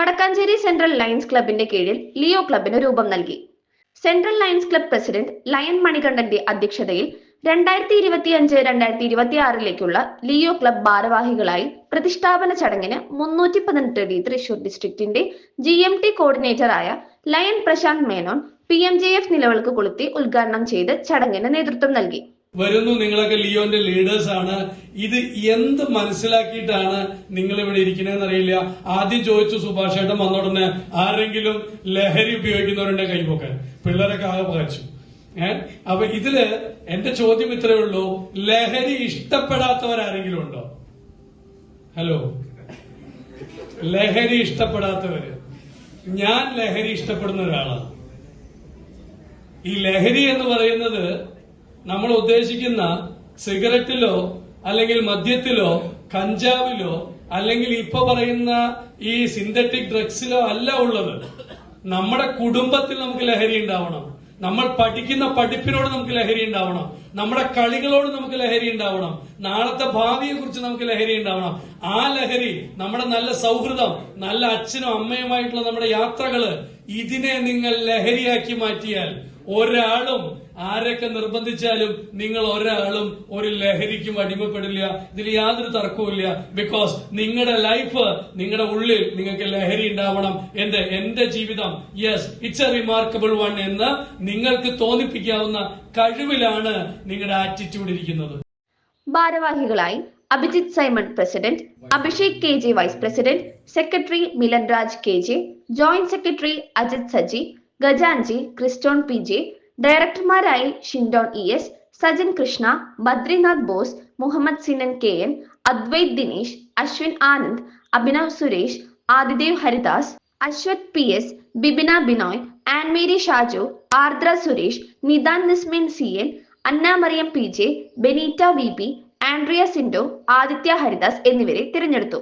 Vadakkanchery central lions ക്ലബിന്റെ കീഴിൽ Leo ക്ലബിന് രൂപം നൽകി. Central lions club president lion മണികണ്ഠന്റെ അധ്യക്ഷതയിൽ രണ്ടായിരത്തി ഇരുപത്തി അഞ്ച് രണ്ടായിരത്തി ഇരുപത്തി ആറിലേക്കുള്ള ലിയോ ക്ലബ് ഭാരവാഹികളായി പ്രതിഷ്ഠാപന ചടങ്ങിന് മുന്നൂറ്റി പതിനെട്ട് ഡി തൃശൂർ ഡിസ്ട്രിക്റ്റിന്റെ G M T കോർഡിനേറ്ററായ lion Prashanth Menon P M J F നിലവിളക്ക് കൊളുത്തി ഉദ്ഘാടനം ചെയ്ത് ചടങ്ങിന് നേതൃത്വം നൽകി. വരുന്നു നിങ്ങളൊക്കെ ലിയോന്റെ ലീഡേഴ്സ് ആണ്. ഇത് എന്ത് മനസ്സിലാക്കിയിട്ടാണ് നിങ്ങൾ ഇവിടെ ഇരിക്കുന്നതെന്ന് അറിയില്ല ആദ്യം ചോദിച്ചു സുഭാഷ് ഏട്ടൻ വന്നോടനെ ആരെങ്കിലും ലഹരി ഉപയോഗിക്കുന്നവരുടെ കൈപോക്കാൻ പിള്ളേരൊക്കെ ആകെ പകച്ചു. അപ്പൊ ഇതിൽ എന്റെ ചോദ്യം ഇത്രയേ ഉള്ളൂ. ലഹരി ഇഷ്ടപ്പെടാത്തവരാരെങ്കിലും ഉണ്ടോ? ഹലോ? ലഹരി ഇഷ്ടപ്പെടാത്തവര്. ഞാൻ ലഹരി ഇഷ്ടപ്പെടുന്ന ഒരാളാണ്. ഈ ലഹരി എന്ന് പറയുന്നത് നമ്മൾ ഉദ്ദേശിക്കുന്ന സിഗരറ്റിലോ അല്ലെങ്കിൽ മദ്യത്തിലോ കഞ്ചാവിലോ അല്ലെങ്കിൽ ഇപ്പൊ പറയുന്ന ഈ സിന്തറ്റിക് ഡ്രഗ്സിലോ അല്ല ഉള്ളത്. നമ്മുടെ കുടുംബത്തിൽ നമുക്ക് ലഹരി ഉണ്ടാവണം. നമ്മൾ പഠിക്കുന്ന പഠിപ്പിനോട് നമുക്ക് ലഹരി ഉണ്ടാവണം. നമ്മുടെ കളികളോട് നമുക്ക് ലഹരി ഉണ്ടാവണം. നാളത്തെ ഭാവിയെ കുറിച്ച് നമുക്ക് ലഹരി ഉണ്ടാവണം. ആ ലഹരി നമ്മുടെ നല്ല സൗഹൃദം നല്ല അച്ഛനും അമ്മയുമായിട്ടുള്ള നമ്മുടെ യാത്രകൾ ഇതിനെ നിങ്ങൾ ലഹരിയാക്കി മാറ്റിയാൽ ഒരാളും ആരൊക്കെ നിർബന്ധിച്ചാലും നിങ്ങൾ ഒരാളും ഒരു ലഹരിക്കും അടിമപ്പെടില്ല. ഇതിൽ യാതൊരു തർക്കവുമില്ല. ബിക്കോസ് നിങ്ങളുടെ ലൈഫ് നിങ്ങളുടെ ഉള്ളിൽ നിങ്ങൾക്ക് ലഹരി ഉണ്ടാവണം. എന്റെ എന്റെ ജീവിതം. Yes it's a remarkable one എന്ന് നിങ്ങൾക്ക് തോന്നിപ്പിക്കാവുന്ന കഴിവിലാണ് നിങ്ങളുടെ ആറ്റിറ്റ്യൂഡ് ഇരിക്കുന്നത്. ഭാരവാഹികളായി Abhijith Simon president Abhishek K J vice president secretary Milan Raj K J joint secretary Ajith Saji Gajanji Christon P J ഡയറക്ടർമാരായി Shindon E S Sajan Krishna Badrinath Bose Muhammad Sinan K N Adwaith Dinesh Ashwin Anand Abhinav Suresh Adidev Haridas Aswath P S Bibina Binoy Annmary Shaju Ardra Suresh Nidan Nismin C N Anna Mariam P J Benita V P Andrea Sindo Aditya Haridas എന്നിവരെ തിരഞ്ഞെടുത്തു.